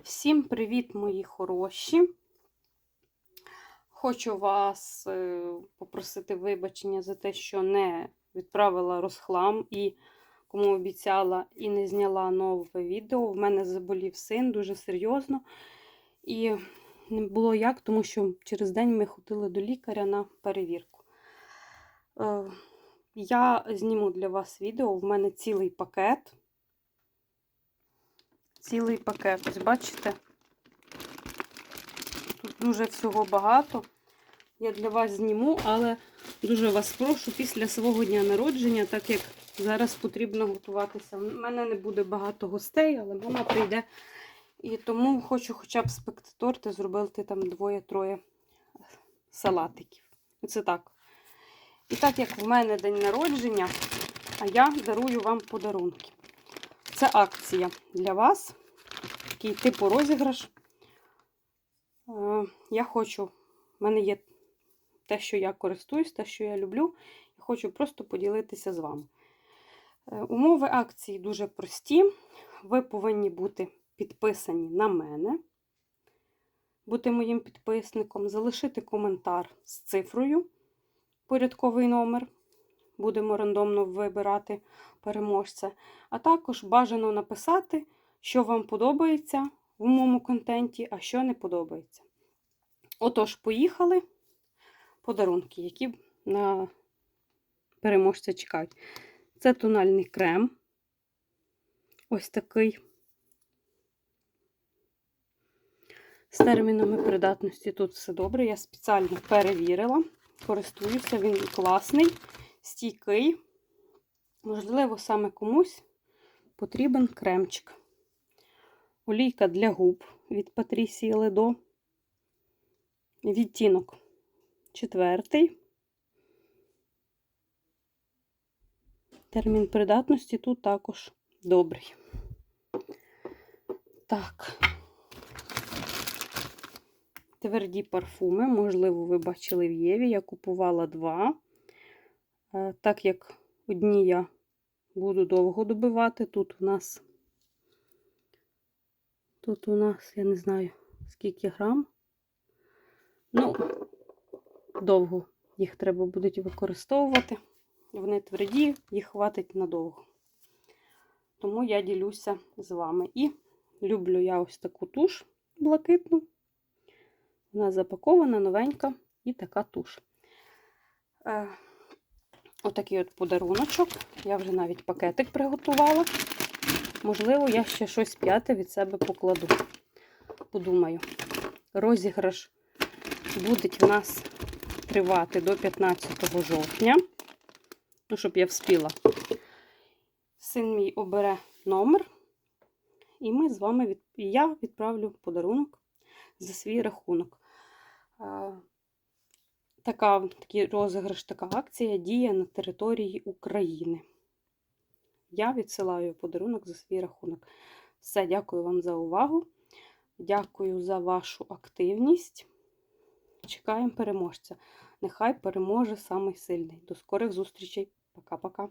Всім привіт, мої хороші! Хочу вас е, попросити вибачення за те, що не відправила розхлам і кому обіцяла і не зняла нове відео. В мене заболів син дуже серйозно. І не було як, тому що через день ми ходили до лікаря на перевірку. Е, Я зніму для вас відео. В мене цілий пакет. Цілий пакет. Ось бачите? Тут дуже всього багато. Я для вас зніму, але дуже вас прошу після свого дня народження, так як зараз потрібно готуватися. У мене не буде багато гостей, але мама прийде. І тому хочу хоча б спекти торт і зробити там двоє-троє салатиків. Це так. І так як в мене день народження, а я дарую вам подарунки. Це акція для вас. Такий типу розіграш. Е, Я хочу, в мене є те, що я користуюсь, те, що я люблю, і хочу просто поділитися з вами. Е, Умови акції дуже прості. Ви повинні бути підписані на мене, бути моїм підписником, залишити коментар з цифрою, порядковий номер. Будемо рандомно вибирати переможця. А також бажано написати, що вам подобається в моєму контенті, а що не подобається. Отож, поїхали подарунки, які на переможця чекають. Це тональний крем. Ось такий. З термінами придатності тут все добре. Я спеціально перевірила, користуюся, він класний, стійкий. Можливо, саме комусь потрібен кремчик. Олійка для губ від Патрісії Ледо. Відтінок четвертий. Термін придатності тут також добрий. Так. Тверді парфуми, можливо, ви бачили в Єві. Я купувала два. Е, Так як одні я буду довго добивати, тут у нас, тут у нас, я не знаю, скільки грам. Ну, довго їх треба буде використовувати. Вони тверді, їх хватить надовго. Тому я ділюся з вами. І люблю я ось таку туш блакитну. Вона запакована, новенька і така туш. Отакий от подаруночок. Я вже навіть пакетик приготувала. Можливо, я ще щось п'яте від себе покладу. Подумаю, розіграш буде в нас тривати до 15 жовтня. Ну, щоб я вспіла. Син мій обере номер, і ми з вами від... я відправлю подарунок за свій рахунок. Така, такий розіграш, така акція діє на території України. Я відсилаю подарунок за свій рахунок. Все, дякую вам за увагу. Дякую за вашу активність. Чекаємо переможця. Нехай переможе самий сильний. До скорих зустрічей. Пока-пока.